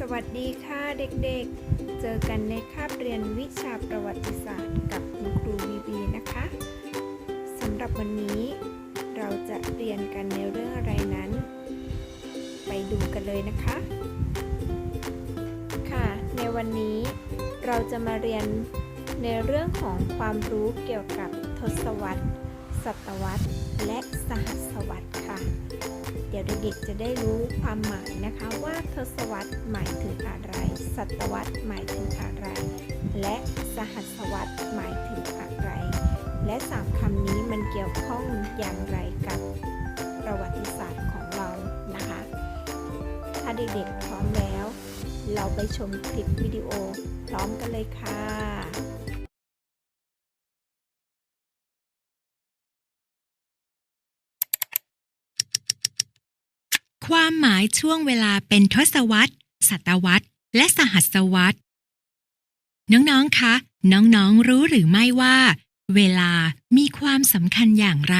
สวัสดีค่ะเด็กๆ เจอกันในคาบเรียนวิชาประวัติศาสตร์กับคุณครูวีบีนะคะสำหรับวันนี้เราจะเรียนกันในเรื่องอะไรนั้น ไปดูกันเลยนะคะ ค่ะ ในวันนี้เราจะมาเรียนในเรื่องของความรู้เกี่ยวกับทศวรรษ ศตวรรษ และสหัสวรรษค่ะ เดี๋ยวเด็กๆจะได้รู้ความหมายนะคะว่าทศวรรษหมายถึงอะไร ศตวรรษหมายถึงอะไร และสหัสวรรษหมายถึงอะไร และสามคำนี้มันเกี่ยวข้องอย่างไรกับประวัติศาสตร์ของเรานะคะ ถ้าเด็กๆพร้อมแล้ว เราไปชมคลิปวิดีโอพร้อมกันเลยค่ะ ความหมายช่วงเวลาเป็นทศวรรษ ศตวรรษ และสหัสวรรษ น้องๆ คะ น้องๆ รู้หรือไม่ว่า เวลามีความสำคัญอย่างไร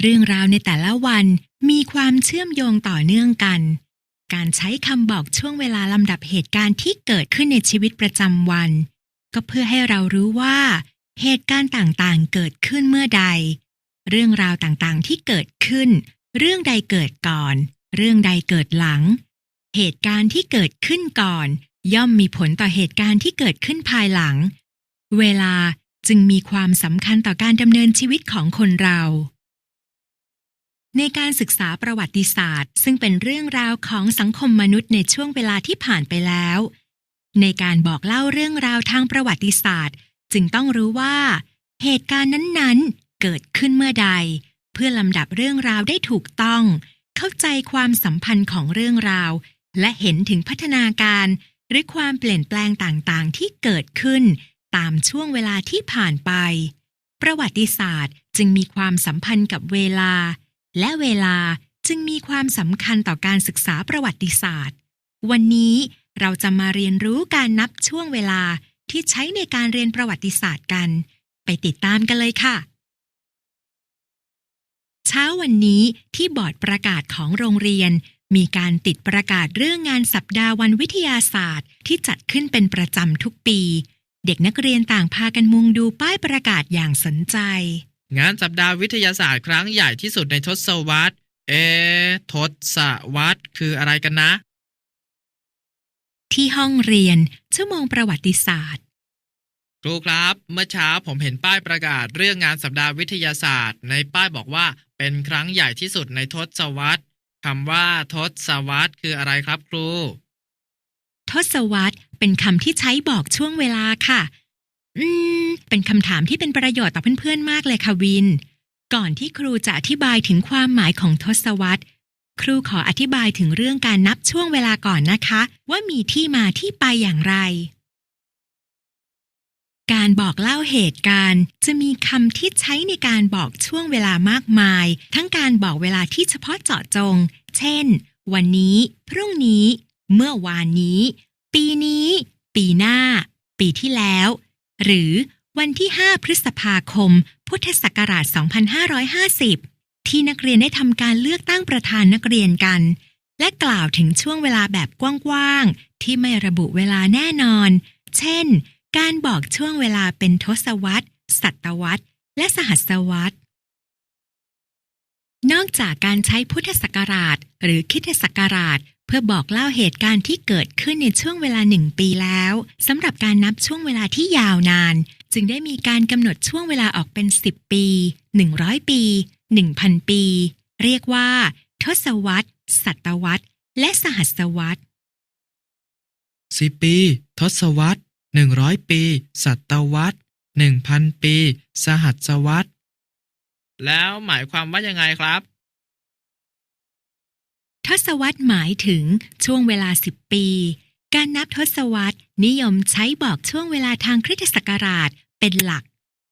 เรื่องราวในแต่ละวันมีความเชื่อมโยงต่อเนื่องกัน การใช้คำบอกช่วงเวลาลำดับเหตุการณ์ที่เกิดขึ้นในชีวิตประจำวัน ก็เพื่อให้เรารู้ว่า เหตุการณ์ต่างๆ เกิดขึ้นเมื่อใด เรื่องราวต่างๆ ที่เกิดขึ้น เรื่องใดเกิดก่อน เรื่องใดเกิดหลัง เหตุการณ์ที่เกิดขึ้นก่อน ย่อมมีผลต่อเหตุการณ์ที่เกิดขึ้นภายหลัง เวลาจึงมีความสำคัญต่อการดำเนินชีวิตของคนเรา ในการศึกษาประวัติศาสตร์ ซึ่งเป็นเรื่องราวของสังคมมนุษย์ในช่วงเวลาที่ผ่านไปแล้ว ในการบอกเล่าเรื่องราวทางประวัติศาสตร์ จึงต้องรู้ว่า เหตุการณ์นั้นๆ เกิดขึ้นเมื่อใด เพื่อลำดับเรื่องราวได้ถูกต้อง เข้าใจความสัมพันธ์ของเรื่องราว และเห็นถึงพัฒนาการ หรือความเปลี่ยนแปลงต่างๆ ที่เกิดขึ้น ตามช่วงเวลาที่ผ่านไป ประวัติศาสตร์จึงมีความสัมพันธ์กับเวลา และเวลาจึงมีความสำคัญต่อการศึกษาประวัติศาสตร์ วันนี้เราจะมาเรียนรู้การนับช่วงเวลาที่ใช้ในการเรียนประวัติศาสตร์กัน ไปติดตามกันเลยค่ะ เช้าวันนี้ที่บอร์ดประกาศของโรงเรียน มีการติดประกาศเรื่องงานสัปดาห์วันวิทยาศาสตร์ ที่จัดขึ้นเป็นประจำทุกปี เด็กนักเรียนต่างพากันมุงดูป้ายประกาศอย่างสนใจ งานสัปดาห์วิทยาศาสตร์ครั้งใหญ่ที่สุดในทศวรรษ เอะทศวรรษคืออะไรกันนะ ที่ห้องเรียนชั่วโมงประวัติศาสตร์ครูครับ เมื่อเช้าผมเห็นป้ายประกาศเรื่องงานสัปดาห์วิทยาศาสตร์ ในป้ายบอกว่าเป็นครั้งใหญ่ที่สุดในทศวรรษคำว่า ทศวรรษคืออะไรครับครู ทศวรรษเป็นคำที่ใช้บอกช่วงเวลาค่ะ อืม เป็นคำถามที่เป็นประโยชน์ต่อเพื่อนๆมากเลยค่ะวิน ก่อนที่ครูจะอธิบายถึงความหมายของทศวรรษครูขออธิบายถึงเรื่องการนับช่วงเวลาก่อนนะคะ ว่ามีที่มาที่ไปอย่างไร การบอกเล่าเหตุการณ์ จะมีคำที่ใช้ในการบอกช่วงเวลามากมาย ทั้งการบอกเวลาที่เฉพาะเจาะจง เช่น วันนี้ พรุ่งนี้ เมื่อวานนี้ ปีนี้ ปีหน้า ปีที่แล้ว หรือวันที่ 5 พฤษภาคม พุทธศักราช 2550 ที่นักเรียนได้ทำการเลือกตั้งประธานนักเรียนกัน และกล่าวถึงช่วงเวลาแบบกว้างๆ ที่ไม่ระบุเวลาแน่นอน เช่น การบอกช่วงเวลาเป็นทศวรรษ ศตวรรษ และสหัสวรรษ นอกจากการใช้พุทธศักราช หรือคิดศักราช เพื่อบอกเล่าเหตุการณ์ที่เกิดขึ้นในช่วงเวลาหนึ่งปีแล้วสำหรับการนับช่วงเวลาที่ยาวนาน จึงได้มีการกำหนดช่วงเวลาออกเป็น 10 ปี 100 ปี 1,000 ปี เรียกว่า ทศวรรษ ศตวรรษ และสหัสวรรษสิปี ทศวรรษ หนึ่งร้อยปีศตวรรษหนึ่งพันปี สหัสวรรษแล้วหมายความว่ายังไงครับ ทศวรรษหมายถึงช่วงเวลา10ปี การนับทศวรรษนิยมใช้บอกช่วงเวลาทางคริสตศักราชเป็นหลัก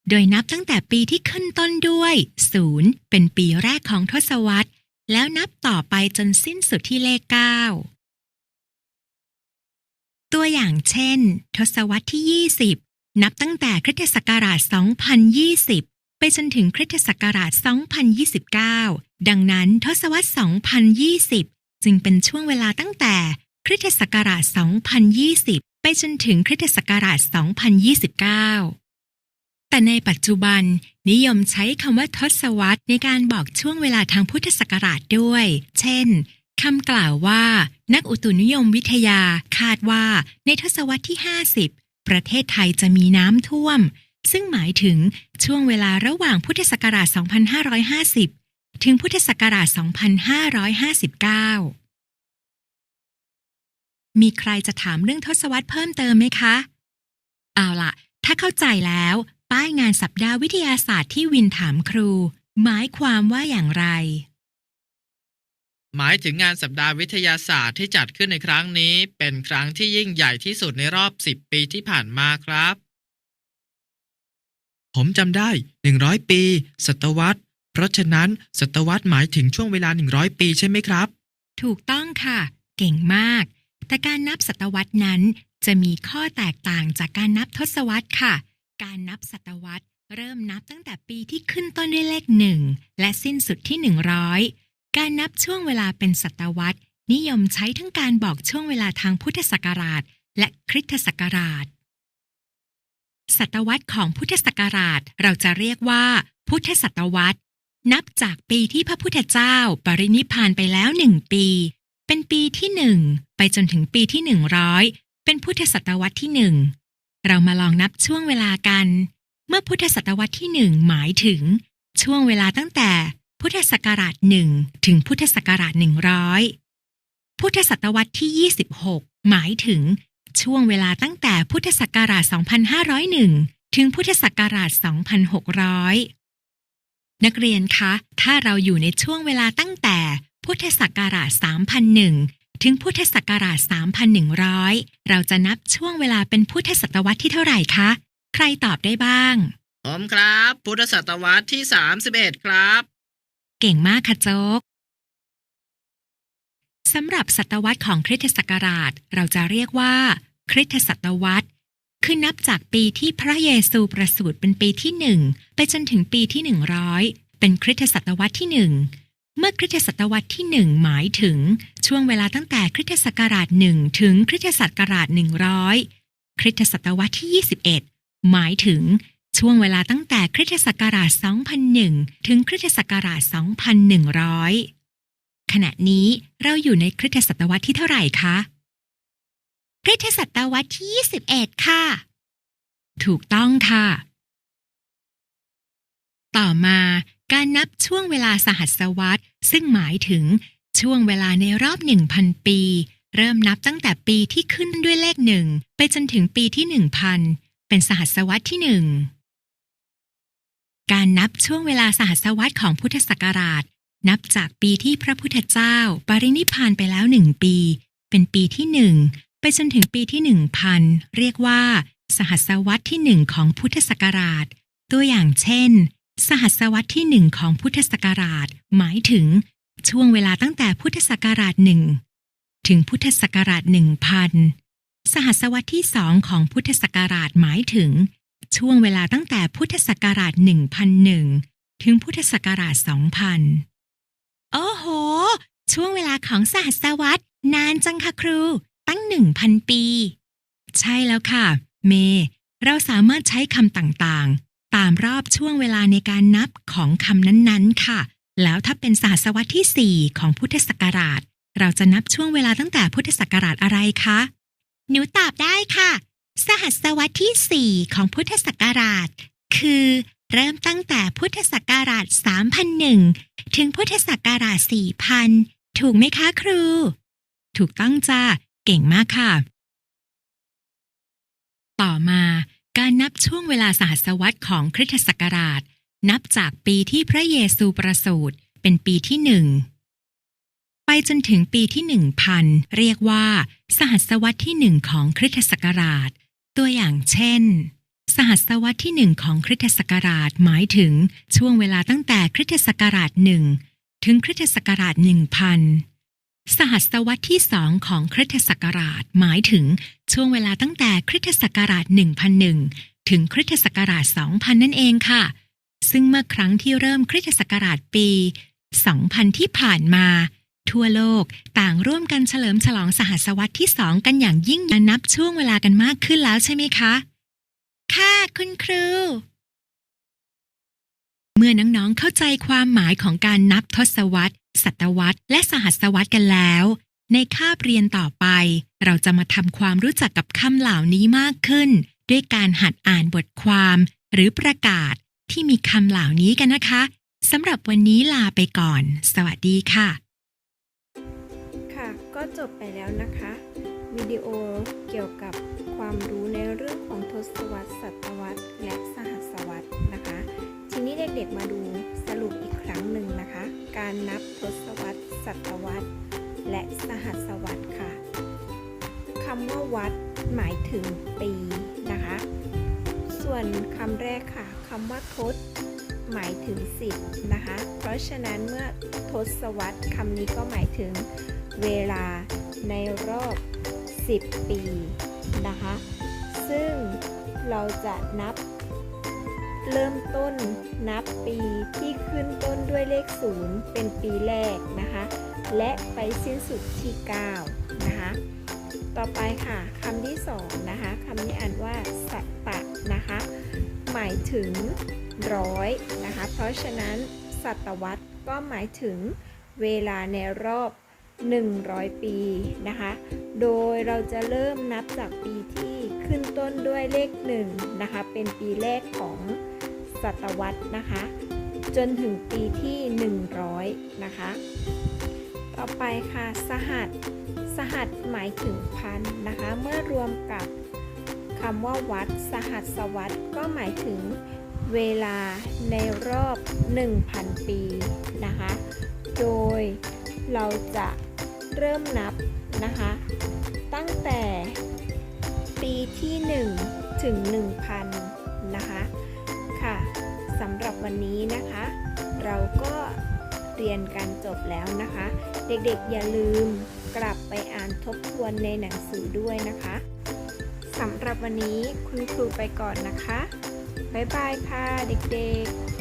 โดยนับตั้งแต่ปีที่ขึ้นต้นด้วยศูนย์เป็นปีแรกของทศวรรษแล้วนับต่อไปจนสิ้นสุดที่เลข9 ตัวอย่างเช่น ทศวรรษที่ 20 นับตั้งแต่คริสตศักราช 2020 ไปจนถึงคริสตศักราช 2029 ดังนั้นทศวรรษ 2020 จึงเป็นช่วงเวลาตั้งแต่คริสตศักราช 2020 ไปจนถึงคริสตศักราช 2029 แต่ในปัจจุบันนิยมใช้คำว่าทศวรรษในการบอกช่วงเวลาทางพุทธศักราชด้วย เช่น คำกล่าวว่า นักอุตุนิยมวิทยาคาดว่าในทศวรรษที่ 50 ประเทศไทยจะมีน้ำท่วม ซึ่งหมายถึงช่วงเวลาระหว่างพุทธศักราช 2550 ถึงพุทธศักราช 2559 มีใครจะถามเรื่องทศวรรษเพิ่มเติมไหมคะ เอาล่ะ ถ้าเข้าใจแล้ว ป้ายงานสัปดาห์วิทยาศาสตร์ที่วินถามครู หมายความว่าอย่างไร หมายถึงงานสัปดาห์วิทยาศาสตร์ที่จัดขึ้นในครั้งนี้ เป็นครั้งที่ยิ่งใหญ่ที่สุดในรอบ 10 ปีที่ผ่านมาครับ ผมจำได้ 100 ปี ศตวรรษ เพราะฉะนั้น ศตวรรษหมายถึงช่วงเวลา 100 ปีใช่ไหมครับ ถูกต้องค่ะ เก่งมาก แต่การนับศตวรรษนั้น จะมีข้อแตกต่างจากการนับทศวรรษค่ะ การนับศตวรรษ เริ่มนับตั้งแต่ปีที่ขึ้นต้นด้วยเลขหนึ่งและสิ้นสุดที่ 100 การนับช่วงเวลาเป็นศตวรรษ นิยมใช้ทั้งการบอกช่วงเวลาทางพุทธศักราช และคริสตศักราช ศตวรรษของพุทธศักราชเราจะเรียกว่า พุทธศตวรรษ นับจากปีที่พระพุทธเจ้าปรินิพานไปแล้วหนึ่งปี เป็นปีที่หนึ่งไปจนถึงปีที่หนึ่งร้อยเป็นพุทธศตวรรษที่หนึ่งเรามาลองนับช่วงเวลากัน เมื่อพุทธศตวรรษที่หนึ่งหมายถึงช่วงเวลาตั้งแต่ พุทธศักราชหนึ่งถึงพุทธศักราชหนึ่งร้อยพุทธศตวรรษที่ 26 หมายถึง ช่วงเวลาตั้งแต่พุทธศักราช 2501 ถึงพุทธศักราช 2600 นักเรียนคะ ถ้าเราอยู่ในช่วงเวลาตั้งแต่พุทธศักราช 3001 ถึงพุทธศักราช 3100 เราจะนับช่วงเวลาเป็นพุทธศตวรรษที่เท่าไหร่คะ ใครตอบได้บ้าง ผมครับ พุทธศตวรรษที่ 31 ครับ เก่งมากค่ะโจ๊กสำหรับศตวรรษของคริสตศักราช เราจะเรียกว่า คริสตศตวรรษ คือนับจากปีที่พระเยซูประสูติเป็นปีที่หนึ่งไปจนถึงปีที่หนึ่งร้อยเป็นคริสตศตวรรษที่หนึ่งเมื่อคริสตศตวรรษที่หนึ่งหมายถึงช่วงเวลาตั้งแต่คริสตศักราชหนึ่งถึงคริสตศักราชหนึ่งร้อยคริสตศตวรรษที่ 21 หมายถึง ช่วงเวลาตั้งแต่คริสตศักราช 2001 ถึงคริสตศักราช 2100 ขณะนี้เราอยู่ในคริสตศตวรรษที่เท่าไหร่คะ คริสตศตวรรษที่ 21 ค่ะ ถูกต้องค่ะ ต่อมาการนับช่วงเวลาสหัสวรรษซึ่งหมายถึงช่วงเวลาในรอบ 1,000 ปี เริ่มนับตั้งแต่ปีที่ขึ้นด้วยเลขหนึ่งไปจนถึงปีที่ 1,000เป็นสหัสวรรษที่หนึ่ง การนับช่วงเวลาสหัสวรรษของพุทธศักราช นับจากปีที่พระพุทธเจ้า ปรินิพานไปแล้วหนึ่งปี เป็นปีที่หนึ่งไปจนถึงปีที่หนึ่งพันเรียกว่า สหัสวรรษที่หนึ่งของพุทธศักราช ตัวอย่างเช่น สหัสวรรษที่หนึ่งของพุทธศักราช หมายถึง ช่วงเวลาตั้งแต่พุทธศักราชหนึ่งถึงพุทธศักราชหนึ่งพันสหัสวรรษที่สองของพุทธศักราชหมายถึง ช่วงเวลาตั้งแต่พุทธศักราช 1001 ถึงพุทธศักราช 2000 โอ้โห ช่วงเวลาของสหัสวรรษนานจังค่ะครู ตั้ง 1,000 ปี ใช่แล้วค่ะ เม เราสามารถใช้คำต่างๆ ตามรอบช่วงเวลาในการนับของคำนั้นๆ ค่ะ แล้วถ้าเป็นสหัสวรรษที่ 4 ของพุทธศักราช เราจะนับช่วงเวลาตั้งแต่พุทธศักราชอะไรคะ หนูตอบได้ค่ะ สหัสวรรษที่ 4 ของพุทธศักราช คือ เริ่มตั้งแต่พุทธศักราช 3001 ถึงพุทธศักราช 4000 ถูกไหมคะครู ถูกต้องจ้าเก่งมากค่ะ ต่อมาการนับช่วงเวลาสหัสวรรษของคริสตศักราช นับจากปีที่พระเยซูประสูติเป็นปีที่หนึ่งไปจนถึงปีที่หนึ่งพันเรียกว่า สหัสวรรษที่หนึ่งของคริสตศักราช ตัวอย่างเช่น สหัสวรรษที่หนึ่งของคริสตศักราชหมายถึงช่วงเวลาตั้งแต่คริสตศักราชหนึ่งถึงคริสตศักราชหนึ่งพันสหัสวรรษที่สองของคริสตศักราชหมายถึงช่วงเวลาตั้งแต่คริสตศักราช1001 ถึงคริสตศักราช2000 นั่นเองค่ะ ซึ่งเมื่อครั้งที่เริ่มคริสตศักราชปี 2000 ที่ผ่านมา ทั่วโลกต่างร่วมกันเฉลิมฉลองสหัสวรรษที่สองกันอย่างยิ่งนับช่วงเวลากันมากขึ้นแล้วใช่ไหมคะ ค่ะคุณครู เมื่อน้องๆเข้าใจความหมายของการนับทศวรรษศตวรรษและสหัสวรรษกันแล้ว ในคาบเรียนต่อไป เราจะมาทำความรู้จักกับคำเหล่านี้มากขึ้น ด้วยการหัดอ่านบทความ หรือประกาศที่มีคำเหล่านี้กันนะคะสำหรับวันนี้ลาไปก่อน สวัสดีค่ะ จบไปแล้วนะคะ วิดีโอเกี่ยวกับความรู้ในเรื่องของทศวรรษศตวรรษ และสหัสวรรษนะคะ ทีนี้เด็กๆมาดูสรุปอีกครั้งหนึ่งนะคะ การนับทศวรรษศตวรรษ และสหัสวรรษค่ะคำว่าวัดหมายถึงปีนะคะ ส่วนคำแรกค่ะคำว่าทศหมายถึง10นะคะ เพราะฉะนั้นเมื่อทศวรรษคำนี้ก็หมายถึง เวลาในรอบ 10 ปีนะคะ ซึ่งเราจะนับเริ่มต้นนับปีที่ขึ้นต้นด้วยเลข 0 เป็นปีแรกนะคะ และไปสิ้นสุดที่ 9 นะคะ ต่อไปค่ะคำที่ 2 นะคะคำนี้อ่านว่าสัตตะนะคะ หมายถึงร้อยนะคะ เพราะฉะนั้น ศตวรรษก็หมายถึงเวลาในรอบ 100 ปีนะคะ โดยเราจะเริ่มนับจากปีที่ขึ้นต้นด้วยเลข1นะคะ เป็นปีแรกของศตวรรษนะคะ จนถึงปีที่ 100 นะคะ ต่อไปค่ะ สหัส สหัสหมายถึงพันนะคะ เมื่อรวมกับคำว่าวัด สหัสวรรษก็หมายถึงเวลาในรอบ 1,000 ปีนะคะ โดยเราจะ เริ่มนับนะคะ ตั้งแต่ปีที่ 1 ถึง 1,000 นะคะค่ะสำหรับวันนี้นะคะ เราก็เรียนกันจบแล้วนะคะ เด็กๆอย่าลืมกลับไปอ่านทบทวนในหนังสือด้วยนะคะสำหรับวันนี้คุณครูไปก่อนนะคะ บ๊ายบายค่ะเด็กๆ